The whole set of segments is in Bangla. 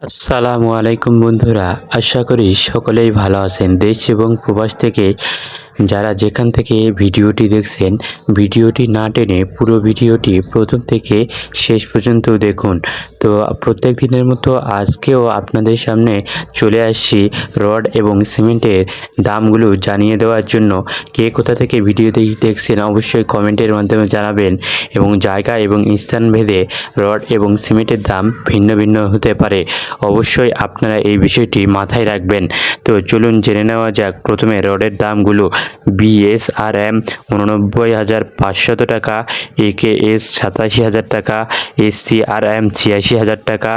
আসসালামু আলাইকুম বন্ধুরা আশা করি সকলেই ভালো আছেন। দেশ এবং প্রবাস থেকে যারা যেখান থেকে ভিডিওটি দেখছেন, ভিডিওটি না টেনে পুরো ভিডিওটি প্রথম থেকে শেষ পর্যন্ত দেখুন। তো প্রত্যেক দিনের মতো আজকেও আপনাদের সামনে চলে আসছি রড এবং সিমেন্টের দামগুলো জানিয়ে দেওয়ার জন্য। কে কোথা থেকে ভিডিওটি দেখছেন অবশ্যই কমেন্টের মাধ্যমে জানাবেন এবং জায়গা এবং স্থান ভেদে রড এবং সিমেন্টের দাম ভিন্ন ভিন্ন হতে পারে। অবশ্যই আপনারা এই বিষয়টি মাথায় রাখবেন। তো চলুন জেনে নেওয়া যাক প্রথমে রডের দামগুলো। বিএসআরএম উননব্বই হাজার পাঁচশত টাকা একেএস সাতাশি হাজার টাকা এসসিআরএম ছিয়াশি হাজার টাকা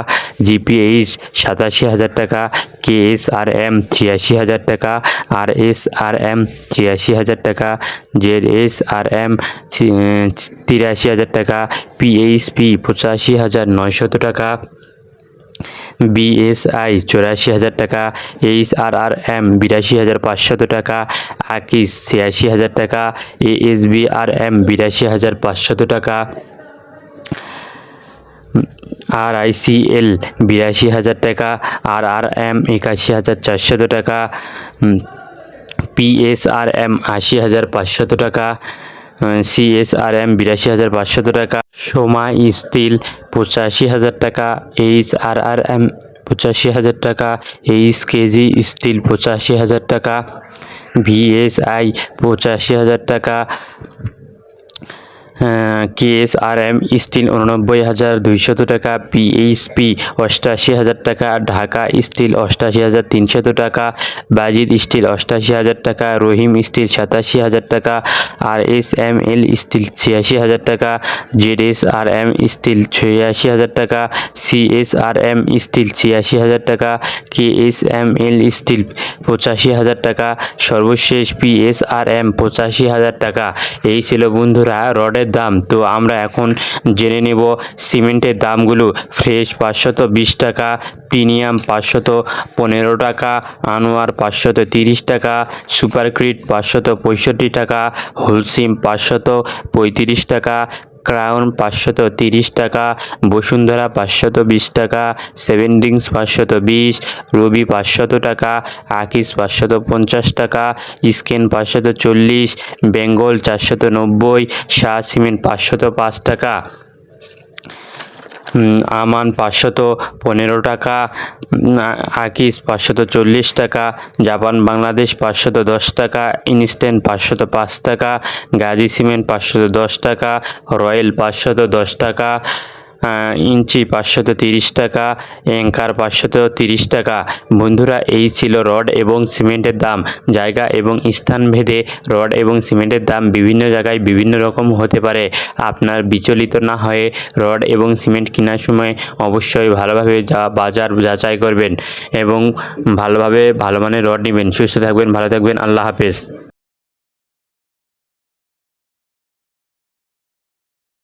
জিপিএইচ সাতাশি হাজার টাকা কেএসআরএম ছিয়াশি হাজার টাকা আর এস আর এম ছিয়াশি হাজার টাকা জেড এস আর এম তিরাশি হাজার টাকা পিএইচপি পঁচাশি হাজার নয়শত টাকা। বিএসআই চৌরাশি হাজার টাকা এইচ আর আর এম বিরাশি হাজার পাঁচশত টাকা, আকিস ছিয়াশি হাজার টাকা এএসবি আর এম বিরাশি হাজার পাঁচশত টাকা। আর আইসিএল বিরাশি হাজার টাকা আর আর এম একাশি হাজার চারশত টাকা পিএসআরএম আশি হাজার পাঁচশত টাকা। সিএসআরএম বিরাশি হাজার পাঁচশত টাকা, সোমা স্টিল পঁচাশি হাজার টাকা এইচ আর আর এম পঁচাশি হাজার টাকা এইচ কেজি স্টিল পঁচাশি হাজার টাকা ভিএসআই পঁচাশি হাজার টাকা কেএসআরএম স্টিল উননব্বই হাজার দুইশত টাকা, পিএইচপি অষ্টাশি হাজার টাকা, ঢাকা স্টিল অষ্টাশি হাজার তিনশত টাকা, বাজিদ স্টিল অষ্টাশি হাজার টাকা, রহিম স্টিল সাতাশি হাজার টাকা R S M L steel ছিয়াশি হাজার টাকা Z S R M steel ছিয়াশি হাজার টাকা সিএসআর এম স্টিল ছিয়াশি হাজার টাকা K S M L steel পঁচাশি হাজার টাকা, সর্বশেষ পিএসআর এম পঁচাশি হাজার টাকা। এই ছিল বন্ধুরা রডের দাম। তো আমরা এখন জেনে নেব সিমেন্টের দামগুলো। ফ্রেশ পাঁচশত বিশ টাকা, প্রিমিয়াম পাঁচশত পনেরো টাকা, আনোয়ার পাঁচশত তিরিশ টাকা, সুপারক্রিট পাঁচশত পঁয়ষট্টি টাকা, হোলসিম পাঁচশত পঁয়ত্রিশ টাকা ক্রাউন পাঁচশত তিরিশ টাকা, বসুন্ধরা পাঁচশত বিশ টাকা, সেভেন ডিংস পাঁচশত বিশ, রবি পাঁচশত টাকা, আকিস পাঁচশত পঞ্চাশ টাকা, স্কেন পাঁচশত চল্লিশ, বেঙ্গল চারশত নব্বই, শাহ সিমেন্ট পাঁচশত পাঁচ টাকা। আমান পাঁচশত পনেরো টাকা আকিস পাঁচশত চল্লিশ টাকা, জাপান বাংলাদেশ পাঁচশত দশ টাকা ইনস্ট্যান্ট পাঁচশত পাঁচ টাকা, গাজী সিমেন্ট পাঁচশত দশ টাকা রয়েল পাঁচশত দশ টাকা ইঞ্চি পাঁচশত তিরিশ টাকা, অ্যাঙ্কার পাঁচশত তিরিশ টাকা। বন্ধুরা, এই ছিল রড এবং সিমেন্টের দাম। জায়গা এবং স্থান ভেদে রড এবং সিমেন্টের দাম বিভিন্ন জায়গায় বিভিন্ন রকম হতে পারে। আপনার বিচলিত না হয়ে রড এবং সিমেন্ট কেনার সময় অবশ্যই ভালোভাবে যা বাজার যাচাই করবেন এবং ভালোভাবে ভালো মানের রড নেবেন। সুস্থ থাকবেন, ভালো থাকবেন। আল্লাহ হাফেজ।